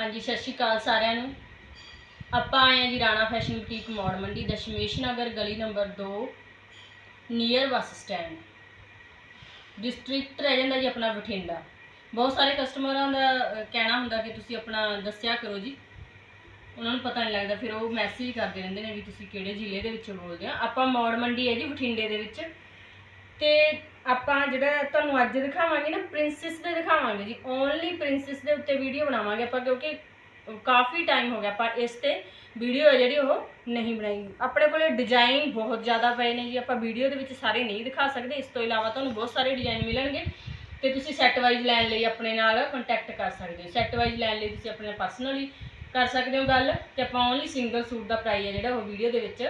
ਹਾਂਜੀ, ਸਤਿ ਸ਼੍ਰੀ ਅਕਾਲ ਸਾਰਿਆਂ ਨੂੰ। ਆਪਾਂ ਆਏ ਹਾਂ ਜੀ ਰਾਣਾ ਫੈਸ਼ਨ ਬੁਟੀਕ ਮੋੜ ਮੰਡੀ, ਦਸ਼ਮੇਸ਼ ਨਗਰ, ਗਲੀ number 2 near bus stand. District ਰਹਿ ਜਾਂਦਾ ਜੀ ਆਪਣਾ ਬਠਿੰਡਾ। ਬਹੁਤ ਸਾਰੇ ਕਸਟਮਰਾਂ ਦਾ ਕਹਿਣਾ ਹੁੰਦਾ ਕਿ ਤੁਸੀਂ ਆਪਣਾ ਦੱਸਿਆ ਕਰੋ ਜੀ। ਉਹਨਾਂ ਨੂੰ ਪਤਾ ਨਹੀਂ ਲੱਗਦਾ, ਫਿਰ ਉਹ ਮੈਸੇਜ ਕਰਦੇ ਰਹਿੰਦੇ ਨੇ ਵੀ ਤੁਸੀਂ ਕਿਹੜੇ ਜ਼ਿਲ੍ਹੇ ਦੇ ਵਿੱਚੋਂ ਬੋਲਦੇ ਆ ਆਪਾਂ ਮੌੜ ਮੰਡੀ ਹੈ ਜੀ, ਬਠਿੰਡੇ ਦੇ ਵਿੱਚ। ਤੇ ਆਪਾਂ ਜਿਹੜਾ ਤੁਹਾਨੂੰ ਅੱਜ ਦਿਖਾਵਾਂਗੇ ਨਾ ਪ੍ਰਿੰਸੈਸ ਦੇ ਦਿਖਾਵਾਂਗੇ ਜੀ ਓਨਲੀ ਪ੍ਰਿੰਸੈਸ ਦੇ ਉੱਤੇ ਵੀਡੀਓ ਬਣਾਵਾਂਗੇ ਆਪਾਂ, ਕਿਉਂਕਿ ਕਾਫੀ ਟਾਈਮ ਹੋ ਗਿਆ ਪਰ ਇਸ ਤੇ ਵੀਡੀਓ ਹੈ ਜਿਹੜੀ ਉਹ ਨਹੀਂ ਬਣਾਈ। ਆਪਣੇ ਕੋਲੇ ਡਿਜ਼ਾਈਨ ਬਹੁਤ ਜ਼ਿਆਦਾ ਪਏ ਨੇ ਜੀ, ਆਪਾਂ ਵੀਡੀਓ ਦੇ ਵਿੱਚ ਸਾਰੇ ਨਹੀਂ ਦਿਖਾ ਸਕਦੇ। ਇਸ ਤੋਂ ਇਲਾਵਾ ਤੁਹਾਨੂੰ ਬਹੁਤ ਸਾਰੇ ਡਿਜ਼ਾਈਨ ਮਿਲਣਗੇ ਤੇ ਤੁਸੀਂ ਸੈੱਟ ਵਾਈਜ਼ ਲੈਣ ਲਈ ਆਪਣੇ ਨਾਲ ਕੰਟੈਕਟ ਕਰ ਸਕਦੇ ਹੋ। ਸੈੱਟ ਵਾਈਜ਼ ਲੈਣ ਲਈ ਤੁਸੀਂ ਆਪਣੇ ਪਰਸਨਲੀ ਕਰ ਸਕਦੇ ਹੋ ਗੱਲ। ਤੇ ਆਪਾਂ ਓਨਲੀ ਸਿੰਗਲ ਸੂਟ ਦਾ ਪ੍ਰਾਈਸ ਹੈ ਜਿਹੜਾ ਉਹ ਵੀਡੀਓ ਦੇ ਵਿੱਚ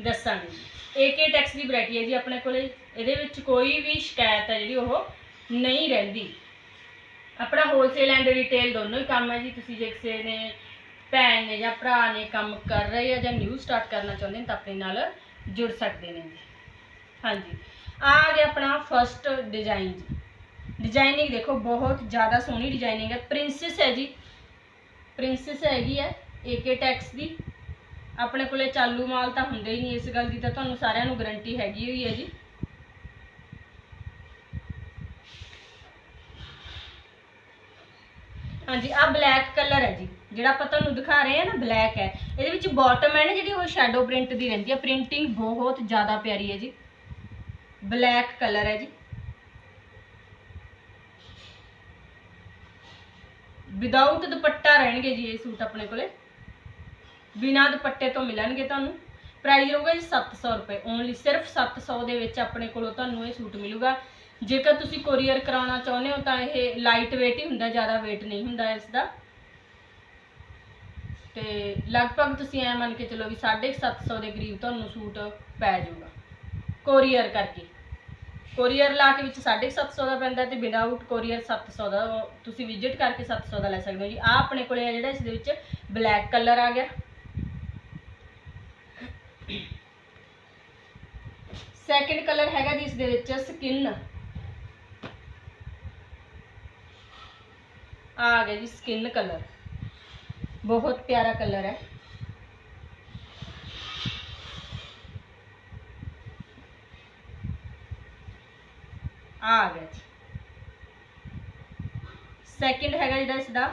ਦੱਸਾਂਗੇ। ਏਕੇ ਟੈਕਸ ਦੀ ਵੈਰਾਈਟੀ ਹੈ ਜੀ ਆਪਣੇ ਕੋਲੇ। ਇਹਦੇ ਵਿੱਚ ਕੋਈ ਵੀ ਸ਼ਿਕਾਇਤ ਹੈ ਜਿਹੜੀ ਉਹ ਨਹੀਂ ਰਹਿੰਦੀ। ਆਪਣਾ ਹੋਲਸੇਲ ਐਂਡ ਰਿਟੇਲ ਦੋਨੋਂ ਹੀ ਕੰਮ ਹੈ ਜੀ। ਤੁਸੀਂ ਜੇ ਕਿਸੇ ਨੇ ਭੈਣ ਨੇ ਜਾਂ ਭਰਾ ਨੇ ਕੰਮ ਕਰ ਰਹੇ ਆ ਜਾਂ ਨਿਊ ਸਟਾਰਟ ਕਰਨਾ ਚਾਹੁੰਦੇ ਨੇ ਤਾਂ ਆਪਣੇ ਨਾਲ ਜੁੜ ਸਕਦੇ ਨੇ ਜੀ। ਹਾਂਜੀ। ਆ ਗਿਆ ਆਪਣਾ ਫਰਸਟ ਡਿਜ਼ਾਈਨ ਜੀ। ਡਿਜ਼ਾਈਨਿੰਗ ਦੇਖੋ, ਬਹੁਤ ਜ਼ਿਆਦਾ ਸੋਹਣੀ ਡਿਜ਼ਾਈਨਿੰਗ ਹੈ। ਪ੍ਰਿੰਸੈਸ ਹੈ ਜੀ। ਪ੍ਰਿੰਸੈਸ ਹੈਗੀ ਹੈ ਏਕੇ ਟੈਕਸ ਦੀ। ਆਪਣੇ ਕੋਲੇ ਚਾਲੂ ਮਾਲ ਤਾਂ ਹੁੰਦੇ ਹੀ ਨਹੀਂ ਇਸ ਗੱਲ ਦੀ ਤਾਂ ਤੁਹਾਨੂੰ ਸਾਰਿਆਂ ਨੂੰ ਗਰੰਟੀ ਹੈਗੀ ਹੋਈ ਹੈ ਜੀ। ਹਾਂਜੀ ਆ ਬਲੈਕ ਕਲਰ ਹੈ ਜੀ। ਜਿਹੜਾ ਆਪਾਂ ਤੁਹਾਨੂੰ ਦਿਖਾ ਰਹੇ ਹਾਂ ਨਾ ਬਲੈਕ ਹੈ। ਇਹਦੇ ਵਿੱਚ ਬਾਟਮ ਹੈ ਨਾ ਜਿਹੜੀ, ਉਹ ਸ਼ੈਡੋ ਪ੍ਰਿੰਟ ਦੀ ਰਹਿੰਦੀ ਹੈ। ਪ੍ਰਿੰਟਿੰਗ ਬਹੁਤ ਜ਼ਿਆਦਾ ਪਿਆਰੀ ਹੈ ਜੀ। ਬਲੈਕ ਕਲਰ ਹੈ ਜੀ। ਵਿਦਆਊਟ ਦੁਪੱਟਾ ਰਹਿਣਗੇ ਜੀ ਇਹ ਸੂਟ ਆਪਣੇ ਕੋਲੇ। ਬਿਨਾਂ ਦੁਪੱਟੇ ਤੋਂ ਮਿਲਣਗੇ ਤੁਹਾਨੂੰ। ਪ੍ਰਾਈਸ ਹੋਊਗਾ ਜੀ 700 ਰੁਪਏ। ਓਨਲੀ ਸਿਰਫ 700 ਦੇ ਵਿੱਚ ਆਪਣੇ ਕੋਲੋਂ ਤੁਹਾਨੂੰ ਇਹ ਸੂਟ ਮਿਲੂਗਾ। ਜੇਕਰ ਤੁਸੀਂ ਕੋਰੀਅਰ ਕਰਾਉਣਾ ਚਾਹੁੰਦੇ ਹੋ ਤਾਂ ਇਹ ਲਾਈਟ weight ਹੀ ਹੁੰਦਾ, ਜ਼ਿਆਦਾ weight ਨਹੀਂ ਹੁੰਦਾ ਇਸ ਦਾ ਤੇ ਲਗਭਗ ਤੁਸੀਂ ਐ ਮੰਨ ਕੇ ਚਲੋ ਵੀ 750 ਦੇ ਕਰੀਬ ਤੁਹਾਨੂੰ ਸੂਟ ਪੈ ਜਾਊਗਾ। ਕੋਰੀਅਰ ਕਰਕੇ। ਕੋਰੀਅਰ ਲਾ ਕੇ ਵਿੱਚ 750 ਦਾ ਪੈਂਦਾ ਤੇ ਵਿਦਆਊਟ ਕੋਰੀਅਰ 700 ਦਾ, ਤੁਸੀਂ ਵਿਜ਼ਿਟ ਕਰਕੇ 700 ਦਾ ਲੈ ਸਕਦੇ ਹੋ ਜੀ। ਆ ਆਪਣੇ ਕੋਲੇ ਆ ਜਿਹੜਾ ਇਸ ਦੇ ਵਿੱਚ ਬਲੈਕ ਕਲਰ ਆ ਗਿਆ। ਸੈਕਿੰਡ ਕਲਰ ਹੈਗਾ ਜੀ ਇਸ ਦੇ ਵਿੱਚ ਸਕਿਨ ਆ ਗਿਆ ਜੀ ਸਕਿਨ ਕਲਰ ਬਹੁਤ ਪਿਆਰਾ ਕਲਰ ਹੈ ਆ ਗਿਆ ਜੀ ਸੈਕਿੰਡ ਹੈਗਾ ਜਿਹੜਾ ਇਸ ਦਾ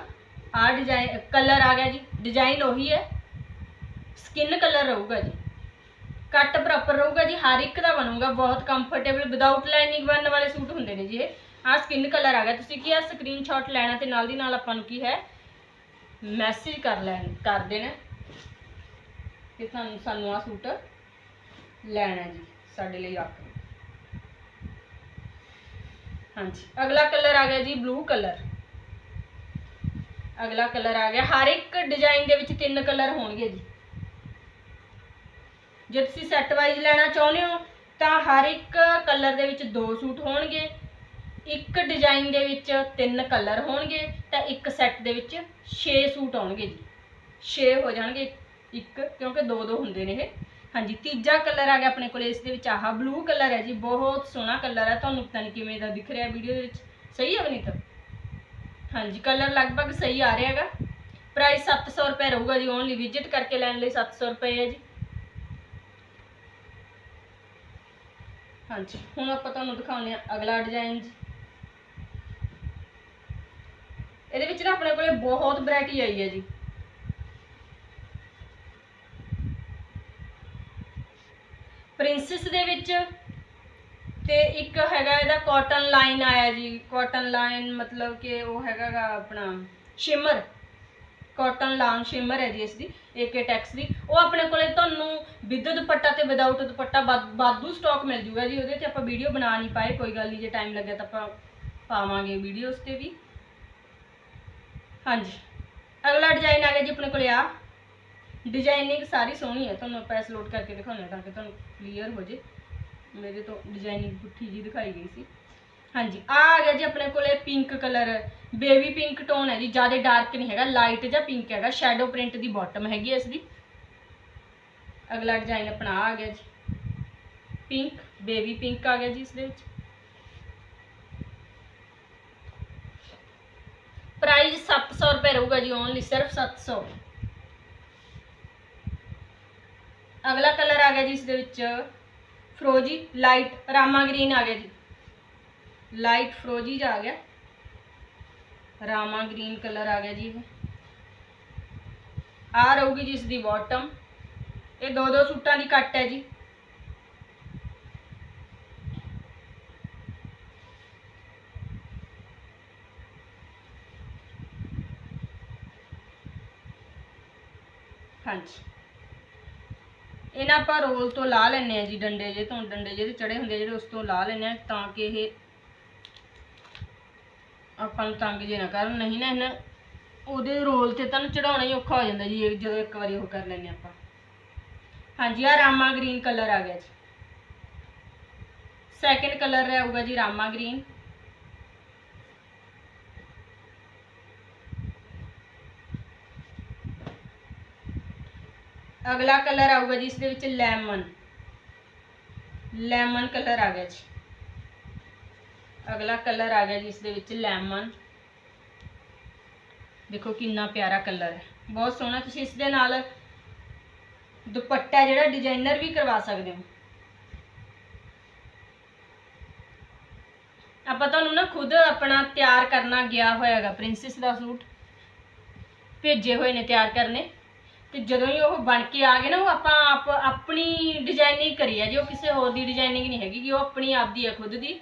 ਆ ਡਿਜ਼ਾਈਨ ਕਲਰ ਆ ਗਿਆ ਜੀ ਡਿਜ਼ਾਈਨ ਉਹੀ ਹੈ ਸਕਿਨ ਕਲਰ ਰਹੂਗਾ ਜੀ ਕੱਟ ਪ੍ਰੋਪਰ ਰਹੂਗਾ ਜੀ, ਹਰ ਇੱਕ ਦਾ ਬਣੂਗਾ, ਬਹੁਤ ਕੰਫਰਟੇਬਲ ਵਿਦਆਊਟ ਲਾਈਨਿੰਗ ਬਣਨ ਵਾਲੇ ਸੂਟ ਹੁੰਦੇ ਨੇ ਜੀ ਇਹ। ਆ ਸਕਿਨ ਕਲਰ ਆ ਗਿਆ, ਤੁਸੀਂ ਕੀ ਆ ਸਕਰੀਨਸ਼ਾਟ ਲੈਣਾ ਤੇ ਨਾਲ ਦੀ ਨਾਲ ਆਪਾਂ ਨੂੰ ਕੀ ਹੈ? ਮੈਸੇਜ ਕਰ ਲੈਣ, ਕਰ ਦੇਣਾ। ਕਿ ਸਾਨੂੰ ਸਾਨੂੰ ਆ ਸੂਟ ਲੈਣਾ ਜੀ, ਸਾਡੇ ਲਈ ਰੱਖ ਹਾਂਜੀ, ਅਗਲਾ ਕਲਰ ਆ ਗਿਆ ਜੀ ਬਲੂ ਕਲਰ ਅਗਲਾ ਕਲਰ ਆ ਗਿਆ, ਹਰ ਇੱਕ ਡਿਜ਼ਾਈਨ ਦੇ ਵਿੱਚ ਤਿੰਨ ਕਲਰ ਹੋਣਗੇ ਜੀ। ਜੇ ਤੁਸੀਂ ਸੈੱਟ ਵਾਈਜ਼ ਲੈਣਾ ਚਾਹੁੰਦੇ ਹੋ, ਤਾਂ ਹਰ ਇੱਕ ਕਲਰ ਦੇ ਵਿੱਚ ਦੋ ਸੂਟ ਹੋਣਗੇ। ਇੱਕ ਡਿਜ਼ਾਈਨ ਦੇ ਵਿੱਚ ਤਿੰਨ ਕਲਰ ਹੋਣਗੇ, ਤਾਂ ਇੱਕ ਸੈੱਟ ਦੇ ਵਿੱਚ 6 ਸੂਟ ਆਉਣਗੇ ਜੀ। 6 ਹੋ ਜਾਣਗੇ ਇੱਕ, ਕਿਉਂਕਿ ਦੋ ਦੋ ਹੁੰਦੇ ਨੇ ਇਹ। ਹਾਂਜੀ, ਤੀਜਾ ਕਲਰ ਆ ਗਿਆ ਆਪਣੇ ਕੋਲੇ, ਇਸ ਦੇ ਵਿੱਚ ਆਹ ਬਲੂ ਕਲਰ ਹੈ ਜੀ। ਬਹੁਤ ਸੋਹਣਾ ਕਲਰ ਹੈ ਤੁਹਾਨੂੰ ਪਤਾ ਨਹੀਂ ਕਿਵੇਂ ਦਾ ਦਿਖ ਰਿਹਾ ਵੀਡੀਓ ਦੇ ਵਿੱਚ। ਸਹੀ ਹੈ ਬਨੀਤ? ਹਾਂਜੀ ਕਲਰ ਲਗਭਗ ਸਹੀ ਆ ਰਿਹਾ ਹੈਗਾ। ਪ੍ਰਾਈਸ 700 ਰੁਪਏ ਰਹੂਗਾ ਜੀ ਓਨਲੀ ਵਿਜ਼ਿਟ ਕਰਕੇ ਲੈਣ ਲਈ 700 ਰੁਪਏ ਹੈ ਜੀ। ਹਾਂਜੀ, ਹੁਣ ਆਪਾਂ ਤੁਹਾਨੂੰ ਦਿਖਾਉਂਦੇ ਆ ਅਗਲਾ ਡਿਜ਼ਾਈਨ ਇਹਦੇ ਵਿੱਚ ਨਾ ਆਪਣੇ ਕੋਲੇ ਬਹੁਤ ਵੈਰਾਈਟੀ ਆਈ ਹੈ ਜੀ। ਪ੍ਰਿੰਸੈਸ ਦੇ ਵਿੱਚ ਤੇ ਇੱਕ ਹੈਗਾ ਇਹਦਾ ਕਾਟਨ ਲਾਈਨ ਆਇਆ ਜੀ। ਕਾਟਨ ਲਾਈਨ ਮਤਲਬ ਕਿ ਉਹ ਹੈਗਾ ਆਪਣਾ ਸ਼ਿਮਰ ਕਾਟਨ ਲਾਂਗ ਸ਼ਿਮਰ ਹੈ ਜੀ ਇਸ ਦੀ ਏਕੇ ਟੈਕਸ ਦੀ। ਉਹ ਆਪਣੇ ਕੋਲੇ ਤੁਹਾਨੂੰ ਵਿਦ ਦੁਪੱਟਾ ਤੇ ਵਿਦਆਊਟ ਦੁਪੱਟਾ ਵਾ- ਵਾਧੂ ਸਟਾਕ ਮਿਲ ਜੂਗਾ ਜੀ, ਉਹਦੇ ਤੇ ਆਪਾਂ ਵੀਡੀਓ ਬਣਾ ਨਹੀਂ ਪਾਏ, ਕੋਈ ਗੱਲ ਨਹੀਂ, ਜੇ ਟਾਈਮ ਲੱਗਿਆ ਤਾਂ ਆਪਾਂ ਪਾਵਾਂਗੇ ਵੀਡੀਓਸ ਤੇ ਵੀ। ਹਾਂਜੀ। ਅਗਲਾ ਡਿਜ਼ਾਈਨ ਆ ਗਿਆ ਜੀ ਆਪਣੇ ਕੋਲੇ ਆ। ਡਿਜ਼ਾਈਨਿੰਗ ਸਾਰੀ ਸੋਹਣੀ ਹੈ, ਤੁਹਾਨੂੰ ਆਪਾਂ ਇਸ ਲੋਡ ਕਰਕੇ ਦਿਖਾਉਂਦੇ ਹਾਂ ਤਾਂ ਕਿ ਤੁਹਾਨੂੰ ਕਲੀਅਰ ਹੋ ਜੇ। ਮੇਰੇ ਤੋਂ ਡਿਜ਼ਾਈਨਿੰਗ ਪੁੱਠੀ ਜੀ ਦਿਖਾਈ ਗਈ ਸੀ। ਹਾਂਜੀ ਆ ਆ ਗਿਆ ਜੀ ਆਪਣੇ ਕੋਲੇ pink colour baby pink tone ਹੈ ਜੀ, ਜ਼ਿਆਦਾ ਡਾਰਕ ਨਹੀਂ ਹੈਗਾ ਲਾਈਟ ਜਾਂ ਪਿੰਕ ਹੈਗਾ ਸ਼ੈਡੋ ਪ੍ਰਿੰਟ ਦੀ ਬਾਟਮ ਹੈਗੀ ਹੈ ਇਸ ਦੀ। ਅਗਲਾ ਡਿਜ਼ਾਈਨ ਆਪਣਾ ਆਹ ਆ ਗਿਆ ਜੀ। ਪਿੰਕ ਬੇਬੀ ਪਿੰਕ ਆ ਗਿਆ ਜੀ ਇਸ ਦੇ ਵਿੱਚ। ਪ੍ਰਾਈਸ 700 ਰੁਪਏ ਰਹੂਗਾ ਜੀ ਓਨਲੀ ਸਿਰਫ 700 ਅਗਲਾ ਕਲਰ ਆ ਗਿਆ ਜੀ ਇਸ ਦੇ ਵਿੱਚ, ਫਰੋਜੀ ਲਾਈਟ ਰਾਮਾ ਗ੍ਰੀਨ ਆ ਗਿਆ ਜੀ। ਲਾਈਟ ਫਰੋਜੀ ਜਾ ਆ ਗਿਆ। ਰਾਮਾ ਗ੍ਰੀਨ ਕਲਰ ਆ ਗਿਆ ਜੀ ਇਹ। ਆ ਰਹੂਗੀ ਜੀ ਇਸ ਦੀ ਬਾਟਮ ਇਹ ਦੋ ਦੋ ਸੂਟਾਂ ਦੀ ਕੱਟ ਹੈ ਜੀ। ਹਾਂਜੀ। ਇਹਨਾਂ ਆਪਾਂ ਰੋਲ ਤੋਂ ਲਾ ਲੈਣੇ ਆ ਜੀ ਡੰਡੇ ਜੇ ਤੋਂ, ਡੰਡੇ ਜਿਹੜੇ ਚੜੇ ਹੁੰਦੇ ਜਿਹੜੇ ਉਸ ਤੋਂ ਲਾ ਲੈਣੇ ਆ ਤਾਂ ਕਿ ਇਹ ਆਪਾਂ ਨੂੰ ਤੰਗ ਜੇ ਨਾ ਕਰਨ ਨਹੀਂ ਨਾ ਇਹਨਾਂ, ਉਹਦੇ ਰੋਲ ਤੇ ਤੁਹਾਨੂੰ ਚੜਾਉਣਾ ਹੀ ਔਖਾ ਹੋ ਜਾਂਦਾ ਜੀ, ਇਹ ਜਦੋਂ ਇੱਕ ਵਾਰੀ ਉਹ ਕਰ ਲੈਣੇ ਆਪਾਂ। ਹਾਂਜੀ ਆ ਰਾਮਾ ਗ੍ਰੀਨ ਕਲਰ ਆ ਗਿਆ ਜੀ। ਸੈਕਿੰਡ ਕਲਰ ਰਹੂਗਾ ਜੀ ਰਾਮਾ ਗ੍ਰੀਨ। ਅਗਲਾ ਕਲਰ ਆਊਗਾ ਜੀ, ਇਸ ਦੇ ਵਿੱਚ ਲੈਮਨ। ਲੈਮਨ ਕਲਰ ਆ ਗਿਆ ਜੀ। ਅਗਲਾ ਕਲਰ ਆ ਗਿਆ ਜੀ, ਇਸ ਦੇ ਵਿੱਚ ਲੈਮਨ। ਦੇਖੋ ਕਿੰਨਾ ਪਿਆਰਾ ਕਲਰ ਹੈ। ਬਹੁਤ ਸੋਹਣਾ, ਤੁਸੀਂ ਇਸ ਦੇ ਨਾਲ ਦੁਪੱਟਾ ਜਿਹੜਾ ਡਿਜ਼ਾਈਨਰ ਵੀ ਕਰਵਾ ਸਕਦੇ ਹੋ। ਆਪਾਂ ਤੁਹਾਨੂੰ ਨਾ ਖੁਦ ਆਪਣਾ ਤਿਆਰ ਕਰਨਾ ਗਿਆ ਹੋਇਆਗਾ ਪ੍ਰਿੰਸੈਸ ਦਾ ਸੂਟ। ਭੇਜੇ ਹੋਏ ਨੇ ਤਿਆਰ ਕਰਨੇ। ਤੇ ਜਦੋਂ ਹੀ ਉਹ ਬਣ ਕੇ ਆ ਗਏ ਨਾ, ਉਹ ਆਪਾਂ ਆਪ ਆਪਣੀ ਡਿਜ਼ਾਈਨਿੰਗ ਕਰੀ ਹੈ ਜੀ। ਉਹ ਕਿਸੇ ਹੋਰ ਦੀ ਡਿਜ਼ਾਈਨਿੰਗ ਨਹੀਂ ਹੈਗੀ, ਕਿ ਉਹ ਆਪਣੀ ਆਪ ਦੀ ਹੈ, ਖੁਦ ਦੀ।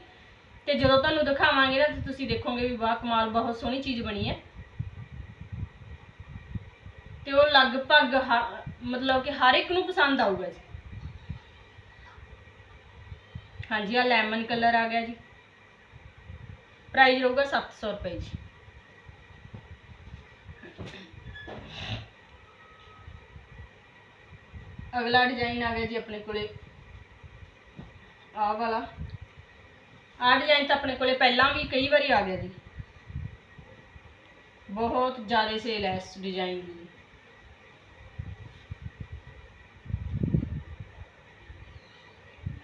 ਤੇ ਜਦੋਂ ਤੁਹਾਨੂੰ ਦਿਖਾਵਾਂਗੇ ਨਾ ਤੇ ਤੁਸੀਂ ਦੇਖੋਗੇ ਵੀ ਵਾਹ, ਕਮਾਲ, ਬਹੁਤ ਸੋਹਣੀ ਚੀਜ਼ ਬਣੀ ਹੈ। ਤੇ ਉਹ ਲਗਭਗ ਮਤਲਬ ਕਿ ਹਰ ਇੱਕ ਨੂੰ ਪਸੰਦ ਆਊਗਾ ਜੀ। ਹਾਂਜੀ ਆ ਲੈਮਨ ਕਲਰ ਆ ਗਿਆ ਜੀ। ਪ੍ਰਾਈਸ ਰਹੂਗਾ 700 ਰੁਪਏ ਜੀ। ਅਗਲਾ ਡਿਜ਼ਾਈਨ ਆ ਗਿਆ ਜੀ ਆਪਣੇ ਕੋਲੇ। ਆਹ ਵਾਲਾ। ਆਹ ਡਿਜ਼ਾਈਨ ਤਾਂ ਆਪਣੇ ਕੋਲੇ ਪਹਿਲਾਂ ਵੀ ਕਈ ਵਾਰੀ ਆ ਗਿਆ ਜੀ। ਬਹੁਤ ਜ਼ਿਆਦਾ ਸੇਲ ਹੈ ਇਸ ਡਿਜ਼ਾਈਨ ਦੀ।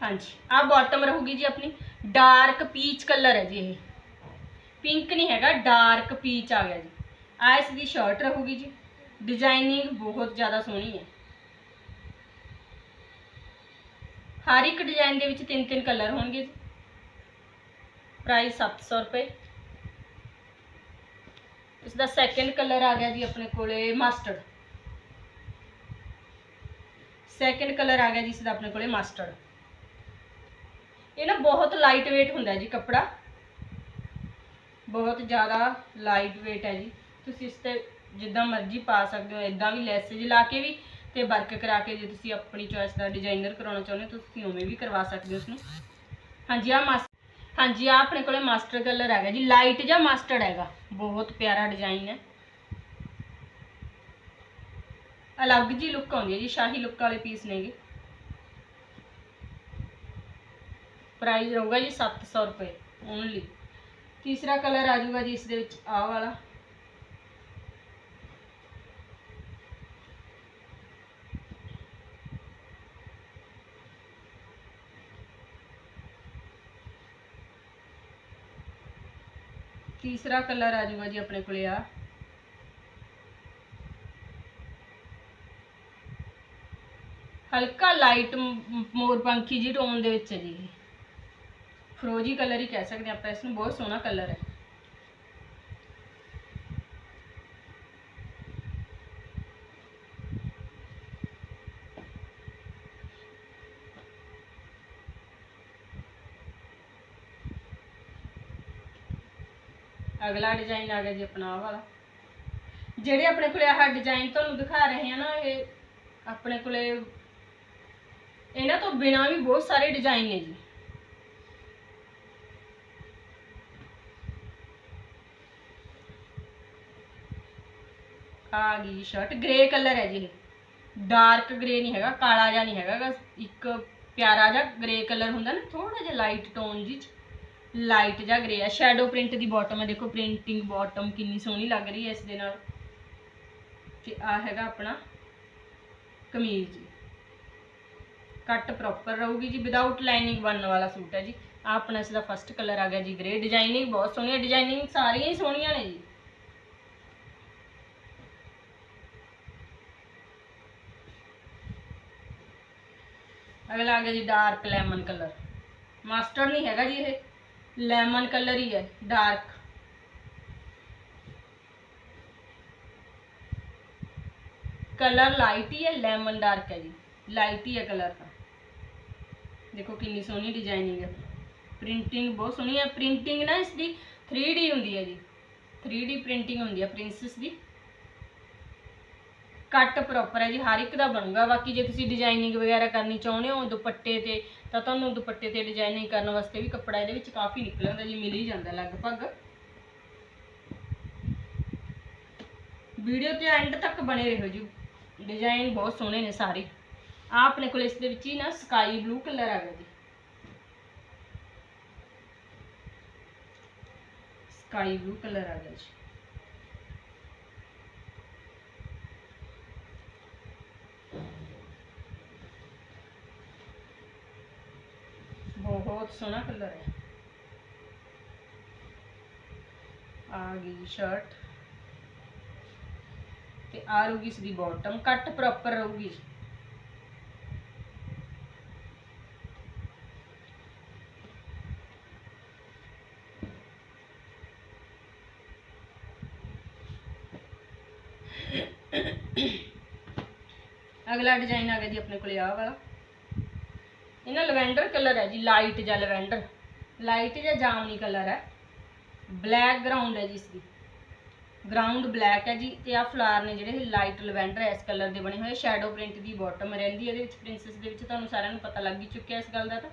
ਹਾਂਜੀ, ਆਹ ਬਾਟਮ ਰਹੂਗੀ ਜੀ ਆਪਣੀ। ਡਾਰਕ ਪੀਚ ਕਲਰ ਹੈ ਜੀ ਇਹ। ਪਿੰਕ ਨਹੀਂ ਹੈਗਾ ਡਾਰਕ ਪੀਚ ਆ ਗਿਆ ਜੀ। ਆ ਇਸ ਦੀ ਸ਼ਰਟ ਰਹੂਗੀ ਜੀ। ਡਿਜ਼ਾਈਨਿੰਗ ਬਹੁਤ ਜ਼ਿਆਦਾ ਸੋਹਣੀ ਹੈ। ਹਰ ਇੱਕ ਡਿਜ਼ਾਈਨ ਦੇ ਵਿੱਚ ਤਿੰਨ ਤਿੰਨ ਕਲਰ ਹੋਣਗੇ ਜੀ। ਪ੍ਰਾਈਸ 700 ਰੁਪਏ। ਇਸ ਦਾ ਸੈਕੰਡ ਕਲਰ ਆ ਗਿਆ ਜੀ ਆਪਣੇ ਕੋਲੇ ਮਸਟਰਡ ਸੈਕੰਡ ਕਲਰ ਆ ਗਿਆ ਜੀ ਇਸ ਦਾ ਆਪਣੇ ਕੋਲੇ ਮਸਟਰਡ ਇਹ ਨਾ ਬਹੁਤ ਲਾਈਟ weight ਹੁੰਦਾ ਜੀ ਕੱਪੜਾ। ਬਹੁਤ ਜ਼ਿਆਦਾ ਲਾਈਟ weight ਹੈ ਜੀ। ਤੁਸੀਂ ਇਸ ਤੇ ਜਿੱਦਾਂ ਮਰਜ਼ੀ ਪਾ ਸਕਦੇ ਹੋ ਇਦਾਂ ਵੀ ਲੈਸ ਲੈਸੇਜ ਲਾ ਕੇ ਵੀ ਤੇ ਵਰਕ ਕਰਾ ਕੇ ਜੇ ਤੁਸੀਂ ਆਪਣੀ ਚੋਇਸ ਦਾ ਡਿਜ਼ਾਈਨਰ ਕਰਾਉਣਾ ਚਾਹੁੰਦੇ ਹੋ ਤੁਸੀਂ ਉਵੇਂ ਵੀ ਕਰਵਾ ਸਕਦੇ ਹੋ ਉਸਨੂੰ। ਹਾਂਜੀ ਆ ਮਸ ਹਾਂਜੀ ਆ ਆਪਣੇ ਕੋਲੇ ਮਾਸਟਰ ਕਲਰ ਹੈਗਾ ਜੀ ਲਾਈਟ ਜਾਂ ਮਸਟਰਡ ਹੈਗਾ। ਬਹੁਤ ਪਿਆਰਾ ਡਿਜ਼ਾਈਨ ਹੈ। ਅਲੱਗ ਜੀ ਲੁੱਕ ਆਉਂਦੀ ਹੈ ਜੀ, ਸ਼ਾਹੀ ਲੁੱਕ ਵਾਲੇ ਪੀਸ ਨੇਗੇ। ਪ੍ਰਾਈਸ ਰਹੂਗਾ ਜੀ 700 ਰੁਪਏ ਓਨਲੀ ਤੀਸਰਾ ਕਲਰ ਆ ਜਾਊਗਾ ਜੀ, ਇਸ ਦੇ ਵਿੱਚ ਆਹ ਵਾਲਾ। ਤੀਸਰਾ ਕਲਰ ਆ ਜਾਊਗਾ ਜੀ ਆਪਣੇ ਕੋਲੇ ਆ। ਹਲਕਾ ਲਾਈਟ ਮੋਰਪੰਖੀ ਜੀ ਟੋਨ ਦੇ ਵਿੱਚ ਹੈ ਜੀ। ਫਰੋਜੀ ਕਲਰ ਹੀ ਕਹਿ ਸਕਦੇ ਆਪਾਂ, ਇਸ ਨੂੰ ਬਹੁਤ ਸੋਹਣਾ ਕਲਰ ਹੈ। ਅਗਲਾ ਡਿਜ਼ਾਈਨ ਆ ਗਿਆ ਜੀ ਆਪਣਾ ਆਹ ਵਾਲਾ। ਜਿਹੜੇ ਆਪਣੇ ਕੋਲੇ ਆਹ ਡਿਜ਼ਾਈਨ ਤੁਹਾਨੂੰ ਦਿਖਾ ਰਹੇ ਹਾਂ ਨਾ, ਇਹ ਆਪਣੇ ਕੋਲੇ ਇਹਨਾਂ ਤੋਂ ਬਿਨਾ ਵੀ ਬਹੁਤ ਸਾਰੇ ਡਿਜ਼ਾਈਨ ਨੇ ਜੀ। ਆ ਗਈ ਸ਼ਰਟ ਗ੍ਰੇ ਕਲਰ ਹੈ ਜੀ ਇਹ। ਡਾਰਕ ਗ੍ਰੇ ਨਹੀਂ ਹੈਗਾ, ਕਾਲਾ ਜਿਹਾ ਨਹੀਂ ਹੈਗਾ ਇੱਕ ਪਿਆਰਾ ਜਿਹਾ ਗ੍ਰੇ ਕਲਰ ਹੁੰਦਾ ਨਾ ਥੋੜਾ ਜਿਹਾ ਲਾਈਟ ਟੋਨ ਜੀ ਚ। ਲਾਈਟ ਜਿਹਾ ਗ੍ਰੇ ਆ। ਸ਼ੈਡੋ ਪ੍ਰਿੰਟ ਦੀ ਬੋਟਮ ਹੈ ਦੇਖੋ ਪ੍ਰਿੰਟਿੰਗ ਬੋਟਮ ਕਿੰਨੀ ਸੋਹਣੀ ਲੱਗ ਰਹੀ ਹੈ ਇਸ ਦੇ ਨਾਲ। ਤੇ ਆ ਹੈਗਾ ਆਪਣਾ ਕਮੀਜ਼ ਜੀ। ਕੱਟ ਪ੍ਰੋਪਰ ਰਹੂਗੀ ਜੀ। ਵਿਦਆਊਟ ਲਾਈਨਿੰਗ ਬਣਨ ਵਾਲਾ ਸੂਟ ਹੈ ਜੀ। ਆ ਆਪਣਾ ਇਸ ਦਾ ਫਸਟ ਕਲਰ ਆ ਗਿਆ ਜੀ ਗ੍ਰੇ ਡਿਜ਼ਾਈਨਿੰਗ ਬਹੁਤ ਸੋਹਣੀ ਹੈ ਡਿਜ਼ਾਈਨਿੰਗ ਸਾਰੀਆਂ ਹੀ ਸੋਹਣੀਆਂ ਨੇ ਜੀ। ਅਗਲਾ ਆ ਗਿਆ ਜੀ ਡਾਰਕ ਲੈਮਨ ਕਲਰ ਮਾਸਟਰ ਨਹੀਂ ਹੈਗਾ ਜੀ ਇਹ। ਲੈਮਨ ਕਲਰ ਹੀ ਹੈ ਡਾਰਕ ਕਲਰ ਲਾਈਟ ਹੀ ਹੈ ਲੈਮਨ ਡਾਰਕ ਹੈ ਜੀ। ਲਾਈਟ ਹੀ ਹੈ ਕਲਰ ਤਾਂ। ਦੇਖੋ ਕਿੰਨੀ ਸੋਹਣੀ ਡਿਜ਼ਾਈਨਿੰਗ ਹੈ। ਪ੍ਰਿੰਟਿੰਗ ਬਹੁਤ ਸੋਹਣੀ ਹੈ। ਪ੍ਰਿੰਟਿੰਗ ਨਾ ਇਸ ਦੀ 3D ਹੁੰਦੀ ਹੈ ਜੀ। 3D ਪ੍ਰਿੰਟਿੰਗ ਹੁੰਦੀ ਹੈ ਪ੍ਰਿੰਸੈਸ ਦੀ। ਕੱਟ ਪ੍ਰੋਪਰ ਹੈ ਜੀ, ਹਰ ਇੱਕ ਦਾ ਬਣੂਗਾ। ਬਾਕੀ ਜੇ ਤੁਸੀਂ ਡਿਜ਼ਾਈਨਿੰਗ ਵਗੈਰਾ ਕਰਨੀ ਚਾਹੁੰਦੇ ਹੋ ਦੁਪੱਟੇ ਤੇ, ਤਾਂ ਤੁਹਾਨੂੰ ਦੁਪੱਟੇ ਤੇ ਡਿਜ਼ਾਈਨਿੰਗ ਕਰਨ ਵਾਸਤੇ ਵੀ ਕੱਪੜਾ ਇਹਦੇ ਵਿੱਚ ਕਾਫੀ ਨਿਕਲ ਆਉਂਦਾ ਜੀ, ਮਿਲ ਹੀ ਜਾਂਦਾ ਲਗਭਗ। ਵੀਡੀਓ ਤੇ ਐਂਡ ਤੱਕ ਬਣੇ ਰਹੋ ਜੀ। ਡਿਜ਼ਾਈਨ ਬਹੁਤ ਸੋਹਣੇ ਨੇ ਸਾਰੇ। ਆਪਣੇ ਕੋਲ ਇਸ ਦੇ ਵਿੱਚ ਹੀ ਨਾ ਸਕਾਈ ਬਲੂ ਕਲਰ ਆ ਗਿਆ ਜੀ। ਸਕਾਈ ਬਲੂ ਕਲਰ ਆ ਗਿਆ ਜੀ ਬਹੁਤ ਸੋਹਣਾ ਕਲਰ ਹੈ। ਆ ਗਈ ਸ਼ਰਟ ਤੇ ਆ ਰਹੂਗੀ ਇਸ ਦੀ ਬਾਟਮ ਕੱਟ ਪ੍ਰੋਪਰ ਰਹੂਗੀ। ਅਗਲਾ ਡਿਜ਼ਾਈਨ ਆ ਗਿਆ ਜੀ ਆਪਣੇ ਕੋਲੇ ਆਹ ਵਾਲਾ। ਇਹ ਨਾ ਲਵੈਂਡਰ ਕਲਰ ਹੈ ਜੀ, ਲਾਈਟ ਜਾਂ ਲਵੈਂਡਰ। ਲਾਈਟ ਜਾਂ ਜਾਮਨੀ ਕਲਰ ਹੈ। ਬਲੈਕ ਗਰਾਊਂਡ ਹੈ ਜੀ ਇਸ ਦੀ ਗਰਾਊਂਡ ਬਲੈਕ ਹੈ ਜੀ ਤੇ ਆ ਫਲਾਰ ਨੇ ਜਿਹੜੇ ਲਾਈਟ ਲਵੈਂਡਰ ਹੈ, ਇਸ ਕਲਰ ਦੇ ਬਣੇ ਹੋਏ। ਸ਼ੈਡੋ ਪ੍ਰਿੰਟ ਦੀ ਬਾਟਮ ਰਹਿੰਦੀ ਇਹਦੇ ਵਿੱਚ, ਪ੍ਰਿੰਸੈਸ ਦੇ ਵਿੱਚ। ਤੁਹਾਨੂੰ ਸਾਰਿਆਂ ਨੂੰ ਪਤਾ ਲੱਗ ਹੀ ਚੁੱਕਿਆ ਇਸ ਗੱਲ ਦਾ ਤਾਂ।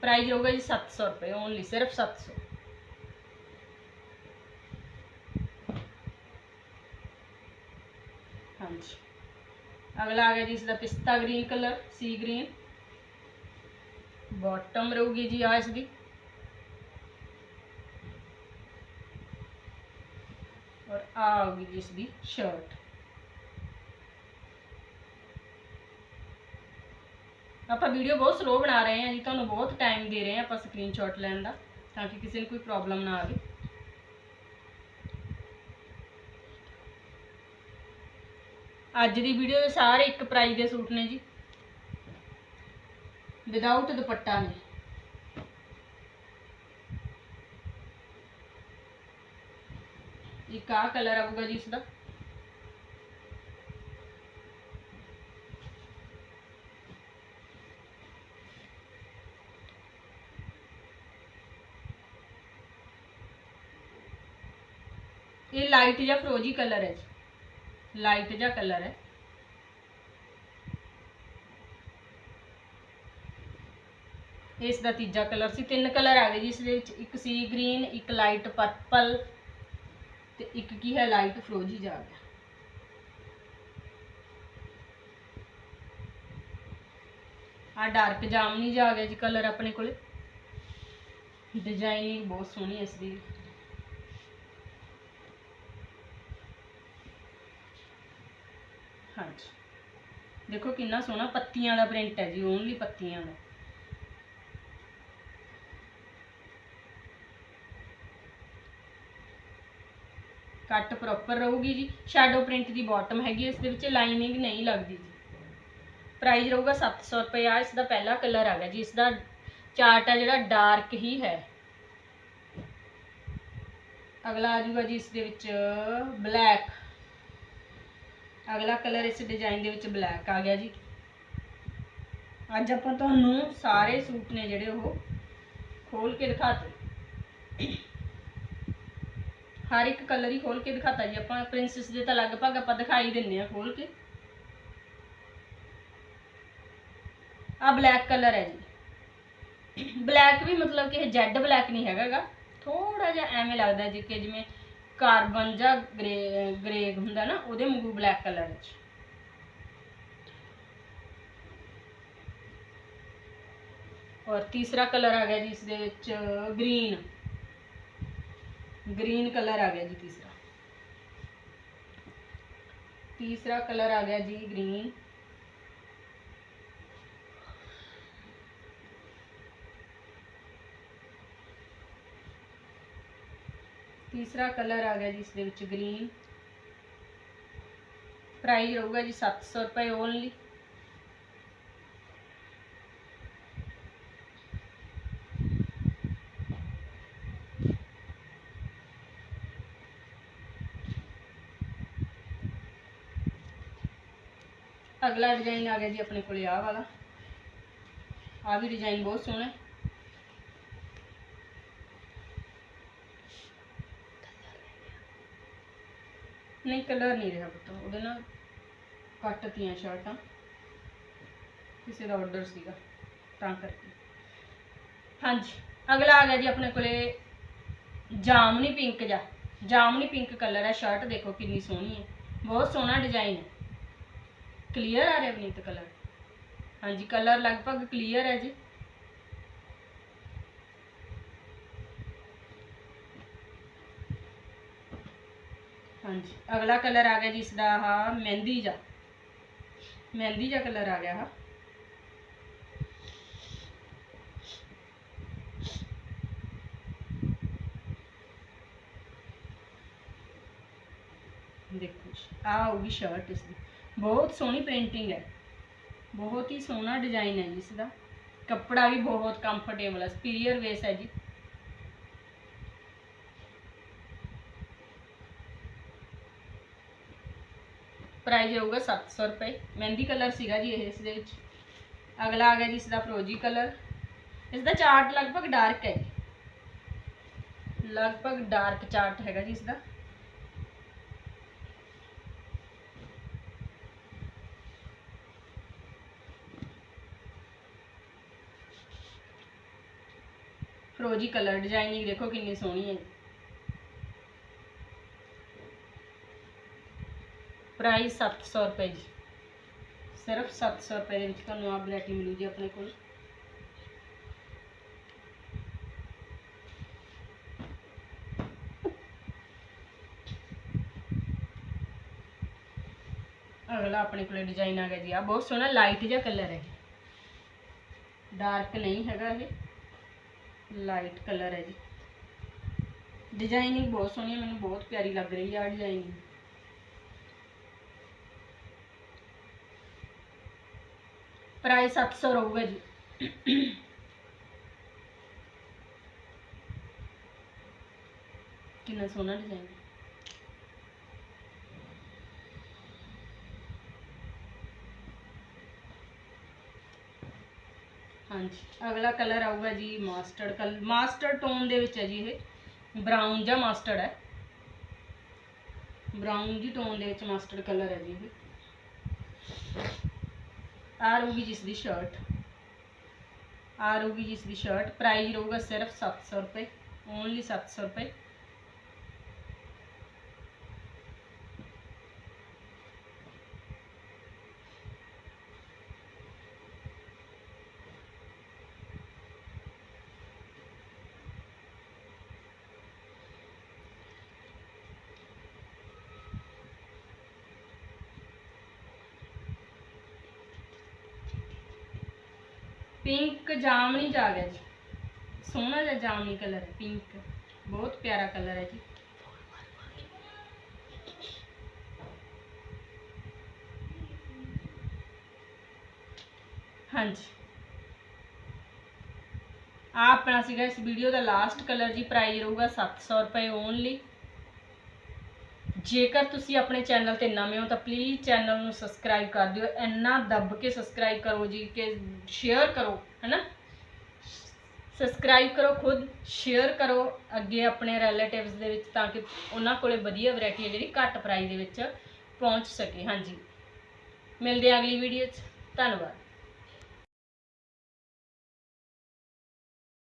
ਪ੍ਰਾਈਸ ਰਹੂਗਾ ਜੀ 700 ਰੁਪਏ ਓਨਲੀ ਸਿਰਫ 700 ਹਾਂਜੀ। ਅਗਲਾ ਆ ਗਿਆ ਜੀ ਇਸ ਦਾ ਪਿਸਤਾ green colour sea green bottom ਰਹੂਗੀ ਜੀ ਆ ਇਸ ਦੀ ਔਰ ਆ ਆਊਗੀ ਜੀ ਇਸ ਦੀ ਸ਼ਰਟ ਆਪਾਂ ਵੀਡੀਓ ਬਹੁਤ ਸਲੋ ਬਣਾ ਰਹੇ ਹਾਂ ਜੀ, ਤੁਹਾਨੂੰ ਬਹੁਤ ਟਾਈਮ ਦੇ ਰਹੇ ਹਾਂ ਆਪਾਂ ਸਕਰੀਨਸ਼ਾਟ ਲੈਣ ਦਾ, ਤਾਂ ਕਿ ਕਿਸੇ ਨੂੰ ਕੋਈ ਪ੍ਰੋਬਲਮ ਨਾ ਆਵੇ। ਅੱਜ ਦੀ ਵੀਡੀਓ ਦੇ ਸਾਰੇ ਇੱਕ ਪ੍ਰਾਈਸ ਦੇ ਸੂਟ ਨੇ ਜੀ। ਵਿਦਆਊਟ ਦੁਪੱਟਾ ਨੇ ਇੱਕ ਆਹ ਕਲਰ ਆਊਗਾ ਜੀ ਇਸ ਦਾ ਇਹ ਲਾਈਟ ਜਾਂ ਫਰੋਜੀ ਕਲਰ ਹੈ ਜੀ ਲਾਈਟ ਜਿਹਾ ਕਲਰ ਹੈ ਇਸ ਦਾ ਤੀਜਾ ਕਲਰ ਸੀ, ਤਿੰਨ ਕਲਰ ਆ ਗਏ ਜੀ, ਇਸ ਦੇ ਵਿੱਚ ਇੱਕ ਸੀ ਗ੍ਰੀਨ, ਇੱਕ ਲਾਈਟ ਪਰਪਲ ਤੇ ਇੱਕ ਕੀ ਹੈ, ਲਾਈਟ ਫਰੋਜੀ ਜਾ ਗਿਆ। ਆ ਡਾਰਕ ਜਾਮਨੀ ਜਾ ਗਿਆ ਜੀ ਕਲਰ ਆਪਣੇ ਕੋਲੇ। ਡਿਜ਼ਾਈਨਿੰਗ ਬਹੁਤ ਸੋਹਣੀ ਹੈ ਇਸ ਦੀ। ਹਾਂਜੀ। ਦੇਖੋ ਕਿੰਨਾ ਸੋਹਣਾ ਪੱਤੀਆਂ ਦਾ ਪ੍ਰਿੰਟ ਹੈ ਜੀ ਓਨਲੀ ਪੱਤੀਆਂ ਦਾ। ਕੱਟ ਪ੍ਰੋਪਰ ਰਹੂਗੀ ਜੀ। ਸ਼ੈਡੋ ਪ੍ਰਿੰਟ ਦੀ ਬਾਟਮ ਹੈਗੀ ਇਸ ਦੇ ਵਿੱਚ ਲਾਈਨਿੰਗ ਨਹੀਂ ਲੱਗਦੀ ਜੀ। ਪ੍ਰਾਈਸ ਰਹੂਗਾ 700 ਰੁਪਏ ਆ ਇਸ ਦਾ ਪਹਿਲਾ ਕਲਰ ਆ ਗਿਆ ਜੀ। ਇਸ ਦਾ ਚਾਰਟ ਆ ਜਿਹੜਾ ਡਾਰਕ ਹੀ ਹੈ। ਅਗਲਾ ਆ ਜੂਗਾ ਜੀ ਇਸ ਦੇ ਵਿੱਚ ਬਲੈਕ ਅਗਲਾ ਕਲਰ ਇਸ ਡਿਜ਼ਾਈਨ ਦੇ ਵਿੱਚ ਬਲੈਕ ਆ ਗਿਆ ਜੀ। ਅੱਜ ਆਪਾਂ ਤੁਹਾਨੂੰ ਸਾਰੇ ਸੂਟ ਨੇ ਜਿਹੜੇ ਉਹ ਖੋਲ ਕੇ ਦਿਖਾਤੇ ਹਰ ਇੱਕ ਕਲਰ ਹੀ ਖੋਲ ਕੇ ਦਿਖਾਤਾ ਜੀ, ਆਪਾਂ ਪ੍ਰਿੰਸੈਸ ਦੇ ਤਾਂ ਲਗਭਗ ਆਪਾਂ ਦਿਖਾਈ ਦਿੰਨੇ ਆ ਖੋਲ ਕੇ। ਆ ਬਲੈਕ ਕਲਰ ਹੈ ਜੀ। ਬਲੈਕ ਵੀ ਮਤਲਬ ਕਿ ਇਹ ਜੈਡ ਬਲੈਕ ਨਹੀਂ ਹੈਗਾਗਾ। ਥੋੜਾ ਜਿਹਾ ਐਵੇਂ ਲੱਗਦਾ ਜੀ ਕਿ ਜਿਵੇਂ ਕਾਰਬਨ ਜਾਂ ਗ੍ਰੇ ਗ੍ਰੇ ਹੁੰਦਾ ਨਾ, ਉਹਦੇ ਵਾਂਗੂ ਬਲੈਕ ਕਲਰ ਵਿੱਚ ਔਰ ਤੀਸਰਾ ਕਲਰ ਆ ਗਿਆ ਜੀ, ਇਸ ਦੇ ਵਿੱਚ ਗ੍ਰੀਨ ਗ੍ਰੀਨ ਕਲਰ ਆ ਗਿਆ ਜੀ ਤੀਸਰਾ। ਤੀਸਰਾ ਕਲਰ ਆ ਗਿਆ ਜੀ ਗ੍ਰੀਨ। ਤੀਸਰਾ ਕਲਰ ਆ ਗਿਆ ਜੀ ਇਸ ਦੇ ਵਿੱਚ ਗ੍ਰੀਨ। ਪ੍ਰਾਈਸ ਰਹੂਗਾ ਜੀ 700 ਰੁਪਏ ਓਨਲੀ ਅਗਲਾ ਡਿਜ਼ਾਈਨ ਆ ਗਿਆ ਜੀ ਆਪਣੇ ਕੋਲੇ ਆਹ ਵਾਲਾ। ਆਹ ਵੀ ਡਿਜ਼ਾਈਨ ਬਹੁਤ ਸੋਹਣਾ ਨਹੀਂ ਕਲਰ ਨਹੀਂ ਰਿਹਾ ਪੁੱਤ, ਉਹਦੇ ਨਾਲ ਕੱਟਤੀਆਂ ਸ਼ਰਟਾਂ। ਕਿਸੇ ਦਾ ਆਰਡਰ ਸੀਗਾ, ਤਾਂ ਕਰਕੇ। ਹਾਂਜੀ, ਅਗਲਾ ਆ ਗਿਆ ਜੀ ਆਪਣੇ ਕੋਲੇ ਜਾਮਨੀ ਪਿੰਕ ਜਾ ਜਾਮਨੀ ਪਿੰਕ ਕਲਰ ਹੈ ਸ਼ਰਟ ਦੇਖੋ ਕਿੰਨੀ ਸੋਹਣੀ ਹੈ। ਬਹੁਤ ਸੋਹਣਾ ਡਿਜ਼ਾਈਨ ਹੈ। ਕਲੀਅਰ ਆ ਰਿਹਾ ਬਨੀਤ ਕਲਰ ਹਾਂਜੀ ਕਲਰ ਲਗਭਗ ਕਲੀਅਰ ਹੈ ਜੀ। ਹਾਂਜੀ, ਅਗਲਾ ਕਲਰ ਆ ਗਿਆ ਜੀ ਇਸ ਦਾ ਆਹ ਮਹਿੰਦੀ ਜਾ ਮਹਿੰਦੀ ਜਾ ਕਲਰ ਆ ਗਿਆ ਆਹ ਦੇਖੋ ਜੀ, ਆਹ ਹੋਊਗੀ ਸ਼ਰਟ ਇਸ ਦੀ ਬਹੁਤ ਸੋਹਣੀ ਪੇਂਟਿੰਗ ਹੈ। ਬਹੁਤ ਹੀ ਸੋਹਣਾ ਡਿਜ਼ਾਈਨ ਹੈ ਜੀ ਇਸ ਦਾ ਕੱਪੜਾ ਵੀ ਬਹੁਤ ਕੰਫਰਟੇਬਲ ਹੈ ਸਪੀਰੀਅਰ ਵੇਸ ਹੈ ਜੀ। ਪ੍ਰਾਈਸ ਹੋਊਗਾ 700 ਰੁਪਏ। ਮਹਿੰਦੀ ਕਲਰ ਸੀਗਾ ਜੀ ਇਹ, ਇਸ ਦੇ ਵਿੱਚ। ਅਗਲਾ ਆ ਗਿਆ ਜੀ ਇਸ ਦਾ ਫਰੋਜੀ ਕਲਰ ਇਸ ਦਾ ਚਾਰਟ ਲਗਭਗ ਡਾਰਕ ਹੈ ਜੀ। ਲਗਭਗ ਡਾਰਕ ਚਾਰਟ ਹੈਗਾ ਜੀ ਇਸ ਦਾ ਫਰੋਜੀ ਕਲਰ ਡਿਜ਼ਾਈਨਿੰਗ ਦੇਖੋ ਕਿੰਨੀ ਸੋਹਣੀ ਹੈ ਪ੍ਰਾਈਸ 700 ਰੁਪਏ ਜੀ ਸਿਰਫ 700 ਰੁਪਏ ਦੇ ਵਿੱਚ ਤੁਹਾਨੂੰ ਆਹ ਵੈਰਾਈਟੀ ਮਿਲੂ ਜੀ ਆਪਣੇ ਕੋਲ ਅਗਲਾ ਆਪਣੇ ਕੋਲੇ ਡਿਜ਼ਾਈਨ ਆ ਗਿਆ ਜੀ ਆ ਬਹੁਤ ਸੋਹਣਾ ਲਾਈਟ ਜਿਹਾ ਕਲਰ ਹੈ ਡਾਰਕ ਨਹੀਂ ਹੈਗਾ ਇਹ ਲਾਈਟ ਕਲਰ ਹੈ ਜੀ ਡਿਜ਼ਾਈਨਿੰਗ ਬਹੁਤ ਸੋਹਣੀ ਹੈ ਮੈਨੂੰ ਬਹੁਤ ਪਿਆਰੀ ਲੱਗ ਰਹੀ ਹੈ ਆ ਡਿਜ਼ਾਈਨਿੰਗ ਪ੍ਰਾਈਸ 700 ਰਹੂਗਾ ਜੀ ਕਿੰਨਾ ਸੋਹਣਾ ਡਿਜ਼ਾਈਨ ਹਾਂਜੀ। ਅਗਲਾ ਕਲਰ ਆਊਗਾ ਜੀ ਮਾਸਟਰਡ ਕਲਰ ਮਾਸਟਰਡ ਟੋਨ ਦੇ ਵਿੱਚ ਹੈ ਜੀ ਇਹ। ਬਰਾਊਨ ਜਾਂ ਮਾਸਟਰਡ ਹੈ। ਬਰਾਊਨ ਜੀ ਟੋਨ ਦੇ ਵਿੱਚ ਮਾਸਟਰਡ ਕਲਰ ਹੈ ਜੀ ਇਹ। ਆ ਰਹੂਗੀ ਜਿਸ ਦੀ ਸ਼ਰਟ। ਆ ਰਹੂਗੀ ਜਿਸ ਦੀ ਸ਼ਰਟ। ਪ੍ਰਾਈਸ ਰਹੂਗਾ ਸਿਰਫ 700 ਰੁਪਏ। ਓਨਲੀ 700 ਰੁਪਏ। ਪਿੰਕ ਜਾਮਣੀ ਜਾ ਗਿਆ ਜੀ। ਸੋਹਣਾ ਜਿਹਾ ਜਾਮਣੀ ਕਲਰ ਪਿੰਕ ਬਹੁਤ ਪਿਆਰਾ ਕਲਰ ਹੈ ਜੀ। ਹਾਂਜੀ। ਆ ਆਪਣਾ ਸੀਗਾ ਇਸ ਵੀਡੀਓ ਦਾ ਲਾਸਟ ਕਲਰ ਜੀ ਪ੍ਰਾਈਸ ਰਹੂਗਾ 700 ਰੁਪਏ ਓਨਲੀ ਜੇਕਰ ਤੁਸੀਂ ਆਪਣੇ ਚੈਨਲ ਤੇ ਨਵੇਂ ਹੋ ਤਾਂ ਪਲੀਜ਼ ਚੈਨਲ ਨੂੰ ਸਬਸਕ੍ਰਾਈਬ ਕਰ ਦਿਓ। ਇੰਨਾ ਦੱਬ ਕੇ ਸਬਸਕ੍ਰਾਈਬ ਕਰੋ ਜੀ ਕਿ ਸ਼ੇਅਰ ਕਰੋ, ਹੈਨਾ? ਸਬਸਕ੍ਰਾਈਬ ਕਰੋ, ਖੁਦ ਸ਼ੇਅਰ ਕਰੋ ਅੱਗੇ ਆਪਣੇ ਰਿਲੇਟਿਵਸ ਦੇ ਵਿੱਚ ਤਾਂ ਕਿ ਉਹਨਾਂ ਕੋਲੇ ਵਧੀਆ ਵੈਰਾਈਟੀ ਹੈ ਜਿਹੜੀ ਘੱਟ ਪ੍ਰਾਈਸ ਦੇ ਵਿੱਚ ਪਹੁੰਚ ਸਕੇ। ਹਾਂਜੀ। ਮਿਲਦੇ ਹਾਂ ਅਗਲੀ ਵੀਡੀਓ 'ਚ। ਧੰਨਵਾਦ।